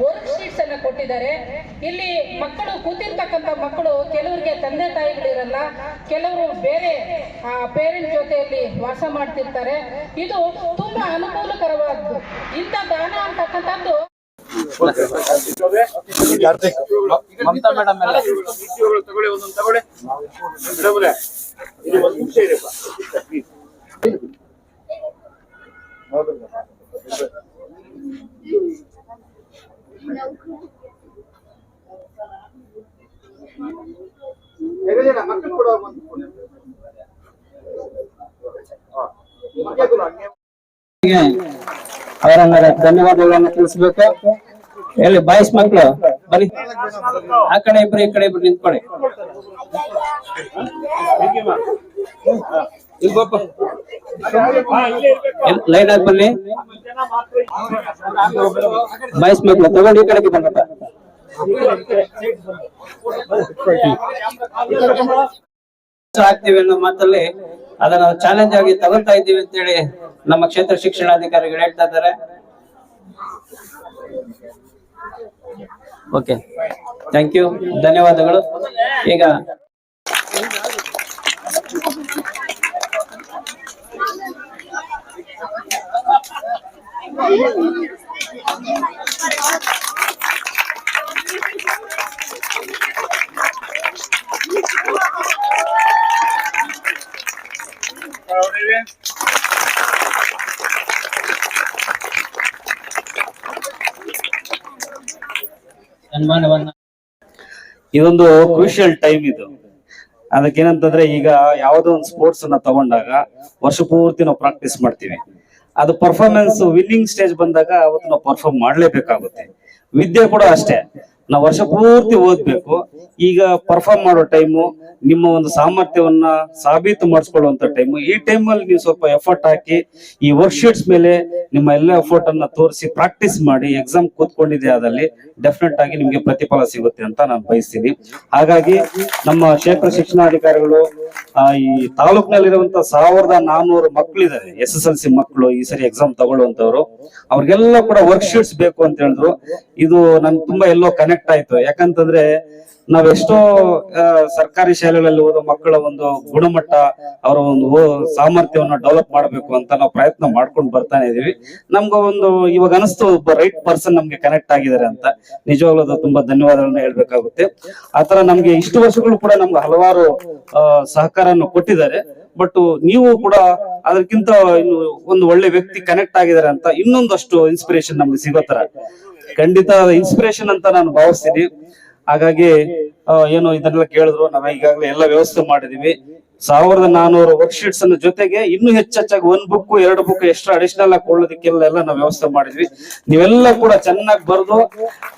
Work sheets ಅನ್ನ ಕೊಟ್ಟಿದ್ದಾರೆ. ಇಲ್ಲಿ ಮಕ್ಕಳು ಕೂತಿರ್ತಕ್ಕಂಥ ಮಕ್ಕಳು ಕೆಲವರಿಗೆ ತಂದೆ ತಾಯಿಗಳಿರಲ್ಲ, ಕೆಲವರು ಬೇರೆ ಪೇರೆಂಟ್ ಜೊತೆಯಲ್ಲಿ ವಾಸ ಮಾಡ್ತಿರ್ತಾರೆ. ಇದು ತುಂಬಾ ಅನುಕೂಲಕರವಾದ್ದು. ಇಂಥ ದಾನ ಅಂತಕ್ಕಂಥದ್ದು ಮಮತಾ ಮೇಡಮ್ ತಗೊಳ್ಳಿ ಮಕ್ಕಳು ಕೂಡ ಒಂದು ಹಾ. ಮಕ್ಕಳು ಕೂಡ ಹಂಗೆ ಅವರನ್ನ ಧನ್ಯವಾದಗಳನ್ನು ತಿಳಿಸ್ಬೇಕು. ಹೇಳಿ ಬಾಯ್ಸ್ ಮಕ್ಳು ಬನ್ನಿ. ಆ ಕಡೆ ಇಬ್ರು, ಈ ಕಡೆ ಇಬ್ರು ನಿಂತ್ಕೊಳ್ಳಿ. ಲೈನ್ ಆಗಿ ಬನ್ನಿ. ಬಾಯ್ಸ್ ಮಕ್ಕಳು ತಗೊಂಡು ಈ ಕಡೆಗೆ ಬಂದಪ್ಪ. ಆಗ್ತೀವಿ ಅನ್ನೋ ಮಾತಲ್ಲಿ ಅದನ್ನ ಚಾಲೆಂಜ್ ಆಗಿ ತಗೊಳ್ತಾ ಇದ್ದೀವಿ ಅಂತೇಳಿ ನಮ್ಮ ಕ್ಷೇತ್ರ ಶಿಕ್ಷಣಾಧಿಕಾರಿಗಳು ಹೇಳ್ತಾ ಇದ್ದಾರೆ. ಓಕೆ ಥ್ಯಾಂಕ್ ಯು ಧನ್ಯವಾದಗಳು. ಈಗ ಇದೊಂದು ಕ್ರೂಷಿಯಲ್ ಟೈಮ್ ಇದು. ಅದಕ್ಕೇನಂತಂದ್ರೆ ಈಗ ಯಾವುದೋ ಒಂದು ಸ್ಪೋರ್ಟ್ಸ್ ಅನ್ನ ತಗೊಂಡಾಗ ವರ್ಷ ಪೂರ್ತಿ ನಾವು ಪ್ರಾಕ್ಟೀಸ್ ಮಾಡ್ತೀವಿ. ಅದು ಪರ್ಫಾರ್ಮೆನ್ಸ್ ವಿನ್ನಿಂಗ್ ಸ್ಟೇಜ್ ಬಂದಾಗ ಅವತ್ತು ನಾವು ಪರ್ಫಾರ್ಮ್ ಮಾಡಲೇಬೇಕಾಗುತ್ತೆ. ವಿದ್ಯೆ ಕೂಡ ಅಷ್ಟೇ. ನಾವು ವರ್ಷ ಪೂರ್ತಿ ಓದ್ಬೇಕು. ಈಗ ಪರ್ಫಾರ್ಮ್ ಮಾಡೋ ಟೈಮು ನಿಮ್ಮ ಒಂದು ಸಾಮರ್ಥ್ಯವನ್ನ ಸಾಬೀತು ಮಾಡಿಸ್ಕೊಳ್ಳುವಂತ ಟೈಮು ಈ ಟೈಮಲ್ಲಿ ನೀವು ಸ್ವಲ್ಪ ಎಫರ್ಟ್ ಹಾಕಿ ಈ ವರ್ಕ್ಶೀಟ್ಸ್ ಮೇಲೆ ನಿಮ್ಮ ಎಲ್ಲ ಎಫರ್ಟ್ ಅನ್ನ ತೋರಿಸಿ ಪ್ರಾಕ್ಟೀಸ್ ಮಾಡಿ ಎಕ್ಸಾಮ್ ಕೂತ್ಕೊಂಡಿದೆ ಅದಲ್ಲಿ ಡೆಫಿನೆಟ್ ಆಗಿ ನಿಮ್ಗೆ ಪ್ರತಿಫಲ ಸಿಗುತ್ತೆ ಅಂತ ನಾನು ಬಯಸ್ತೀನಿ. ಹಾಗಾಗಿ ನಮ್ಮ ಕ್ಷೇತ್ರ ಶಿಕ್ಷಣಾಧಿಕಾರಿಗಳು ಈ ತಾಲೂಕಿನಲ್ಲಿರುವಂತ ಸಾವಿರದ ನಾನೂರು ಮಕ್ಕಳಿದ್ದಾರೆ ಎಸ್ ಎಸ್ ಎಲ್ ಸಿ ಮಕ್ಕಳು ಈ ಸರಿ ಎಕ್ಸಾಮ್ ತಗೊಳ್ಳುವಂತವ್ರು. ಅವ್ರಿಗೆಲ್ಲ ಕೂಡ ವರ್ಕ್ಶೀಟ್ಸ್ ಬೇಕು ಅಂತ ಹೇಳಿದ್ರು. ಇದು ನನ್ ತುಂಬಾ ಎಲ್ಲೋ ಕನೆಕ್ಟ್ ಆಯ್ತು. ಯಾಕಂತಂದ್ರೆ ನಾವೆಷ್ಟೋ ಎಷ್ಟೋ ಸರ್ಕಾರಿ ಶಾಲೆಗಳಲ್ಲಿ ಓದೋ ಮಕ್ಕಳ ಒಂದು ಗುಣಮಟ್ಟ, ಅವರ ಒಂದು ಸಾಮರ್ಥ್ಯವನ್ನ ಡೆವಲಪ್ ಮಾಡಬೇಕು ಅಂತ ನಾವು ಪ್ರಯತ್ನ ಮಾಡ್ಕೊಂಡು ಬರ್ತಾನೆ ಇದೀವಿ. ನಮ್ಗೆ ಒಂದು ಇವಾಗ ಅನಿಸ್ತು ಒಬ್ಬ ರೈಟ್ ಪರ್ಸನ್ ನಮ್ಗೆ ಕನೆಕ್ಟ್ ಆಗಿದ್ದಾರೆ ಅಂತ. ನಿಜವಾಗ್ಲೂ ಅದು ತುಂಬಾ ಧನ್ಯವಾದಗಳನ್ನ ಹೇಳ್ಬೇಕಾಗುತ್ತೆ. ಆತರ ನಮ್ಗೆ ಇಷ್ಟು ವರ್ಷಗಳು ಕೂಡ ನಮ್ಗೆ ಹಲವಾರು ಸಹಕಾರವನ್ನು ಕೊಟ್ಟಿದ್ದಾರೆ. ಬಟ್ ನೀವು ಕೂಡ ಅದಕ್ಕಿಂತ ಇನ್ನು ಒಂದು ಒಳ್ಳೆ ವ್ಯಕ್ತಿ ಕನೆಕ್ಟ್ ಆಗಿದ್ದಾರೆ ಅಂತ ಇನ್ನೊಂದಷ್ಟು ಇನ್ಸ್ಪಿರೇಷನ್ ನಮ್ಗೆ ಸಿಗೋ ತರ ಖಂಡಿತ ಇನ್ಸ್ಪಿರೇಷನ್ ಅಂತ ನಾನು ಭಾವಿಸ್ತೀನಿ. ಹಾಗಾಗಿ ಏನು ಇದನ್ನೆಲ್ಲ ಕೇಳಿದ್ರು, ನಾವು ಈಗಾಗಲೇ ಎಲ್ಲ ವ್ಯವಸ್ಥೆ ಮಾಡಿದೀವಿ ಸಾವಿರದ ನಾನೂರು ವರ್ಕ್ಶೀಟ್ಸ್ ಜೊತೆಗೆ ಇನ್ನು ಹೆಚ್ಚೆಚ್ಚಾಗಿ ಒಂದ್ ಬುಕ್ ಎರಡು ಬುಕ್ ಎಕ್ಸ್ಟ್ರಾ ಅಡಿಷನಲ್ ಆಗಿ ಕೊಳ್ಳೋದಕ್ಕೆಲ್ಲ ಎಲ್ಲ ನಾವು ವ್ಯವಸ್ಥೆ ಮಾಡಿದ್ವಿ. ನೀವೆಲ್ಲ ಕೂಡ ಚೆನ್ನಾಗಿ ಬರೆದು,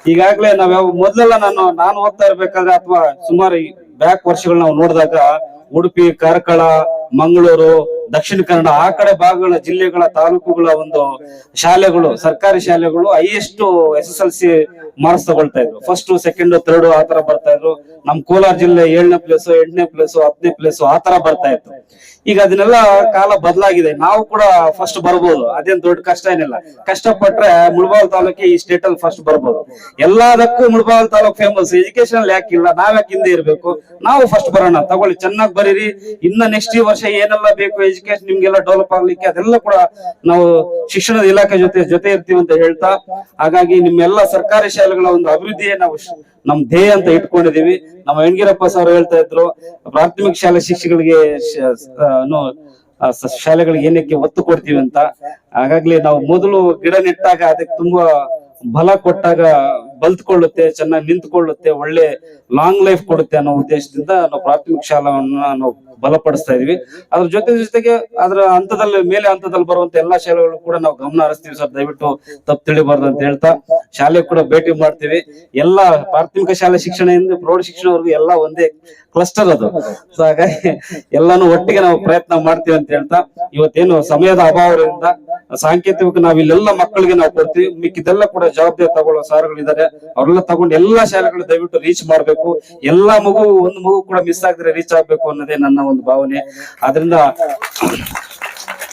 ಈಗಾಗಲೇ ನಾವ್ ಯಾವ, ಮೊದಲೆಲ್ಲ ನಾನು ನಾನು ಓದ್ತಾ ಇರ್ಬೇಕಾದ್ರೆ ಅಥವಾ ಸುಮಾರು ಬ್ಯಾಕ್ ವರ್ಷಗಳು ನಾವು ನೋಡಿದಾಗ, ಉಡುಪಿ, ಕಾರ್ಕಳ, ಮಂಗಳೂರು ದಕ್ಷಿಣ ಕನ್ನಡ, ಆ ಕಡೆ ಭಾಗಗಳ ಜಿಲ್ಲೆಗಳ ತಾಲೂಕುಗಳ ಒಂದು ಶಾಲೆಗಳು, ಸರ್ಕಾರಿ ಶಾಲೆಗಳು highest S S L C marks ತಗೊಳ್ತಾ ಇದ್ರು. ಫಸ್ಟ್ ಸೆಕೆಂಡ್ ಥರ್ಡ್ ಆತರ ತರ ಬರ್ತಾ ಇದ್ರು. ನಮ್ ಕೋಲಾರ ಜಿಲ್ಲೆ ಏಳನೇ ಪ್ಲೇಸ್ ಎಂಟನೇ ಪ್ಲೇಸ್ ಹತ್ತನೇ ಪ್ಲೇಸ್ ಆತರ ತರ ಬರ್ತಾ ಇತ್ತು. ಈಗ ಅದನ್ನೆಲ್ಲ ಕಾಲ ಬದಲಾಗಿದೆ. ನಾವು ಕೂಡ ಫಸ್ಟ್ ಬರ್ಬೋದು. ಅದೇನ್ ದೊಡ್ಡ ಕಷ್ಟ ಏನಿಲ್ಲ. ಕಷ್ಟಪಟ್ರೆ ಮುಳಬಾಲ್ ತಾಲೂಕಿ ಈ ಸ್ಟೇಟ್ ಅಲ್ಲಿ ಫಸ್ಟ್ ಬರ್ಬೋದು. ಎಲ್ಲದಕ್ಕೂ ಮುಳಬಾಲ್ ತಾಲೂಕ್ ಫೇಮಸ್ ಎಜುಕೇಶನ್ ಯಾಕಿಲ್ಲ ನಾವ್ಯಾಕೆ ಹಿಂದೆ ಇರ್ಬೇಕು? ನಾವು ಫಸ್ಟ್ ಬರೋಣ. ತಗೊಳ್ಳಿ. ಚೆನ್ನಾಗಿ ಬರೀರಿ. ಇನ್ನ ನೆಕ್ಸ್ಟ್ ಈ ವರ್ಷ ಏನೆಲ್ಲ ಬೇಕು? ಎಜುಕೇಶನ್ ನಿಮ್ಗೆಲ್ಲ ಡೆವಲಪ್ ಆಗ್ಲಿಕ್ಕೆ ಅದೆಲ್ಲ ಕೂಡ ನಾವು ಶಿಕ್ಷಣದ ಇಲಾಖೆ ಜೊತೆ ಜೊತೆ ಇರ್ತೀವಿ ಅಂತ ಹೇಳ್ತಾ, ಹಾಗಾಗಿ ನಿಮ್ಮೆಲ್ಲ ಸರ್ಕಾರಿ ಶಾಲೆಗಳ ಒಂದು ಅಭಿವೃದ್ಧಿಯೇ ನಾವು ನಮ್ ಧ್ಯೇಯ ಅಂತ ಇಟ್ಕೊಂಡಿದೀವಿ ನಮ್ಮ ಯಣಗಿರಪ್ಪ ಸರ್ ಹೇಳ್ತಾ ಇದ್ರು, ಪ್ರಾಥಮಿಕ ಶಾಲೆ ಶಿಕ್ಷಕರಿಗೆ ಶಾಲೆಗಳಿಗೆ ಏನಕ್ಕೆ ಒತ್ತು ಕೊಡ್ತೀವಿ ಅಂತ. ಹಾಗಾಗ್ಲಿ ನಾವು ಮೊದಲು ಗಿಡ ನೆಟ್ಟಾಗ ಅದಕ್ಕೆ ತುಂಬಾ ಬಲ ಕೊಟ್ಟಾಗ ಬಲ್ತ್ಕೊಳ್ಳುತ್ತೆ, ಚೆನ್ನಾಗಿ ನಿಂತ್ಕೊಳ್ಳುತ್ತೆ, ಒಳ್ಳೆ ಲಾಂಗ್ ಲೈಫ್ ಕೊಡುತ್ತೆ ಅನ್ನೋ ಉದ್ದೇಶದಿಂದ ನಾವು ಪ್ರಾಥಮಿಕ ಶಾಲೆಯನ್ನ ನಾವು ಬಲಪಡಿಸ್ತಾ ಇದೀವಿ. ಅದ್ರ ಜೊತೆ ಜೊತೆಗೆ ಅದರ ಹಂತದಲ್ಲಿ, ಮೇಲೆ ಹಂತದಲ್ಲಿ ಬರುವಂತ ಎಲ್ಲಾ ಶಾಲೆಗಳು ಕೂಡ ನಾವು ಗಮನ ಹರಿಸ್ತೀವಿ ಸರ್. ದಯವಿಟ್ಟು ತಪ್ಪು ತಿಳಿಬಾರ್ದು ಅಂತ ಹೇಳ್ತಾ ಶಾಲೆ ಕೂಡ ಭೇಟಿ ಮಾಡ್ತೀವಿ. ಎಲ್ಲಾ ಪ್ರಾಥಮಿಕ ಶಾಲೆ ಶಿಕ್ಷಣದಿಂದ ಪ್ರೌಢ ಶಿಕ್ಷಣವರೆಗೂ ಎಲ್ಲಾ ಒಂದೇ ಕ್ಲಸ್ಟರ್ ಅದು. ಸೊ ಹಾಗಾಗಿ ಎಲ್ಲಾನು ಒಟ್ಟಿಗೆ ನಾವು ಪ್ರಯತ್ನ ಮಾಡ್ತೀವಿ ಅಂತ ಹೇಳ್ತಾ ಇವತ್ತೇನು ಸಮಯದ ಅಭಾವದಿಂದ ಸಾಂಕೇತಿಕ ನಾವ್ ಇಲ್ಲೆಲ್ಲ ಮಕ್ಕಳಿಗೆ ನಾವು ಕೊಡ್ತೀವಿ. ಮಿಕ್ಕಿದೆಲ್ಲ ಕೂಡ ಜವಾಬ್ದಾರಿ ತಗೊಳ್ಳೋ ಸಾರ್ಗಳಿದ್ದಾರೆ ಅವ್ರೆಲ್ಲ ತಗೊಂಡು ಎಲ್ಲಾ ಶಾಲೆಗಳು ದಯವಿಟ್ಟು ರೀಚ್ ಮಾಡ್ಬೇಕು. ಎಲ್ಲಾ ಮಗು, ಒಂದು ಮಗು ಕೂಡ ಮಿಸ್ ಆಗಿದ್ರೆ ರೀಚ್ ಆಗ್ಬೇಕು ಅನ್ನೋದೇ ನನ್ನ ಒಂದು ಭಾವನೆ. ಅದರಿಂದ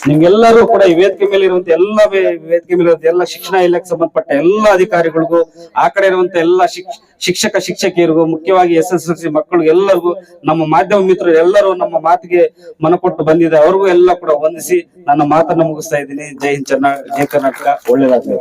ನಿಮ್ಗೆಲ್ಲರೂ ಕೂಡ ಈ ವೇದಿಕೆ ಮೇಲೆ ಇರುವಂತ ಎಲ್ಲ ವೇದಿಕೆ ಮೇಲೆ ಇರುವಂತ ಎಲ್ಲ ಶಿಕ್ಷಣ ಇಲಾಖೆ ಸಂಬಂಧಪಟ್ಟ ಎಲ್ಲ ಅಧಿಕಾರಿಗಳಿಗೂ, ಆ ಕಡೆ ಇರುವಂತ ಎಲ್ಲ ಶಿಕ್ಷ- ಶಿಕ್ಷಕ, ಶಿಕ್ಷಕಿಯರಿಗೂ, ಮುಖ್ಯವಾಗಿ ಎಸ್ ಎಸ್ ಎಲ್ ಸಿ ಮಕ್ಕಳು ಎಲ್ಲರಿಗೂ, ನಮ್ಮ ಮಾಧ್ಯಮ ಮಿತ್ರರು ಎಲ್ಲರೂ ನಮ್ಮ ಮಾತಿಗೆ ಮನಕೊಟ್ಟು ಬಂದಿದೆ ಅವ್ರಿಗೂ ಎಲ್ಲ ಕೂಡ ವಂದಿಸಿ ನನ್ನ ಮಾತನ್ನ ಮುಗಿಸ್ತಾ ಇದ್ದೀನಿ. ಜೈ ಹಿಂದ್ ಚೆನ್ನ ಜೈ ಕರ್ನಾಟಕ. ಒಳ್ಳೇದಾಗ್ಲಿ.